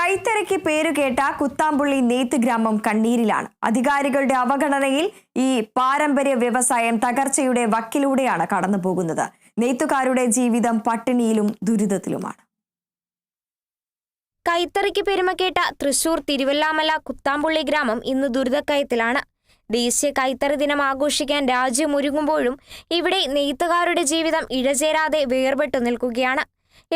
കൈത്തരയ്ക്ക് പേരുകേട്ട കുത്താമ്പുള്ളി നെയ്ത്ത് ഗ്രാമം കണ്ണീരിലാണ്. അധികാരികളുടെ അവഗണനയിൽ ഈ പാരമ്പര്യ വ്യവസായം തകർച്ചയുടെ വക്കിലൂടെയാണ് കടന്നുപോകുന്നത്. നെയ്ത്തുകാരുടെ ജീവിതം പട്ടിണിയിലും ദുരിതത്തിലുമാണ്. കൈത്തറിക്ക് പെരുമക്കേട്ട തൃശൂർ തിരുവല്ലാമല കുത്താമ്പുള്ളി ഗ്രാമം ഇന്ന് ദുരിതക്കയത്തിലാണ്. ദേശീയ കൈത്തറി ദിനം ആഘോഷിക്കാൻ രാജ്യം ഒരുങ്ങുമ്പോഴും ഇവിടെ നെയ്ത്തുകാരുടെ ജീവിതം ഇഴചേരാതെ വേർപെട്ടു നിൽക്കുകയാണ്.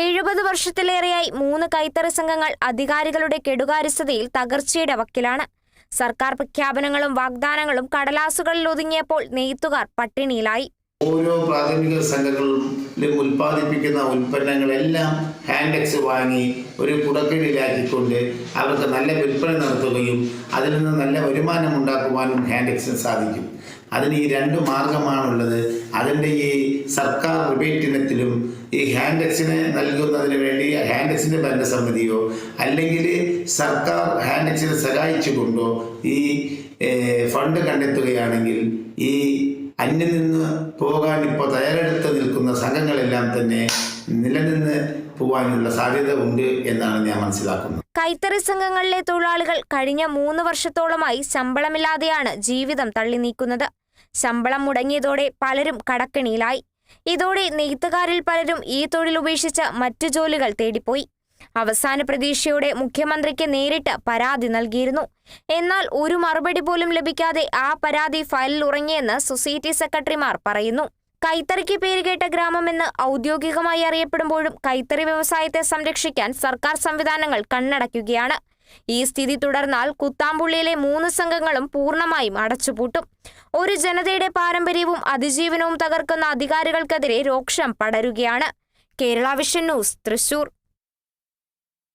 എഴുപത് വർഷത്തിലേറെയായി മൂന്ന് കൈത്തറി സംഘങ്ങൾ അധികാരികളുടെ കെടുകാര്യസ്ഥതയിൽ തകർച്ചയുടെ വക്കിലാണ്. സർക്കാർ പ്രഖ്യാപനങ്ങളും വാഗ്ദാനങ്ങളും കടലാസുകളിൽ ഒതുങ്ങിയപ്പോൾ നെയ്ത്തുകാർ പട്ടിണിയിലായി. ഓരോ പ്രാഥമിക സംഘങ്ങളിലും ഉൽപ്പാദിപ്പിക്കുന്ന ഉൽപ്പന്നങ്ങളെല്ലാം ഹാൻഡെക്സ് വാങ്ങി ഒരു കുടക്കീഴിലാക്കിക്കൊണ്ട് അവർക്ക് നല്ല വിൽപ്പന നടത്തുകയും അതിൽ നിന്ന് നല്ല വരുമാനം ഉണ്ടാക്കുവാനും ഹാൻഡെക്സിന് സാധിക്കും. അതിന് ഈ രണ്ട് മാർഗമാണുള്ളത്. അതിന്റെ ഈ സർക്കാർ റിബേറ്റ് ഇനത്തിലും ഈ ഹാൻഡെക്സിന് നൽകുന്നതിന് വേണ്ടി ഹാൻഡെക്സിന്റെ ഭരണസമിതിയോ അല്ലെങ്കിൽ സർക്കാർ ഹാൻഡെക്സിനെ സഹായിച്ചുകൊണ്ടോ ഈ ഫണ്ട് കണ്ടെത്തുകയാണെങ്കിൽ ഈ അന്യം നിന്ന് പോകാൻ ഇപ്പോൾ തയ്യാറെടുത്ത് നിൽക്കുന്ന സംഘങ്ങളെല്ലാം തന്നെ നിലനിന്ന് പോകാനുള്ള സാധ്യത ഉണ്ട് എന്നാണ് ഞാൻ മനസ്സിലാക്കുന്നത്. കൈത്തറി സംഘങ്ങളിലെ തൊഴിലാളികൾ കഴിഞ്ഞ മൂന്ന് വർഷത്തോളമായി ശമ്പളമില്ലാതെയാണ് ജീവിതം തള്ളി നീക്കുന്നത് ശമ്പളം മുടങ്ങിയതോടെ പലരും കടക്കണിയിലായി. ഇതോടെ നെയ്ത്തുകാരിൽ പലരും ഈ തൊഴിൽ ഉപേക്ഷിച്ച് മറ്റു ജോലികൾ തേടിപ്പോയി. അവസാന പ്രതീക്ഷയോടെ മുഖ്യമന്ത്രിക്ക് നേരിട്ട് പരാതി നൽകിയിരുന്നു. എന്നാൽ ഒരു മറുപടി പോലും ലഭിക്കാതെ ആ പരാതി ഫയലിൽ ഉറങ്ങിയെന്ന് സൊസൈറ്റി സെക്രട്ടറിമാർ പറയുന്നു. കൈത്തറിക്ക് പേരുകേട്ട ഗ്രാമമെന്ന് ഔദ്യോഗികമായി അറിയപ്പെടുമ്പോഴും കൈത്തറി വ്യവസായത്തെ സംരക്ഷിക്കാൻ സർക്കാർ സംവിധാനങ്ങൾ കണ്ണടയ്ക്കുകയാണ്. ഈ സ്ഥിതി തുടർന്നാൽ കുത്താമ്പുള്ളിയിലെ മൂന്ന് സംഘങ്ങളും പൂർണമായും അടച്ചുപൂട്ടും. ഒരു ജനതയുടെ പാരമ്പര്യവും അതിജീവനവും തകർക്കുന്ന അധികാരികൾക്കെതിരെ രോക്ഷം പടരുകയാണ് കേരള വിഷൻ ന്യൂസ് തൃശൂർ.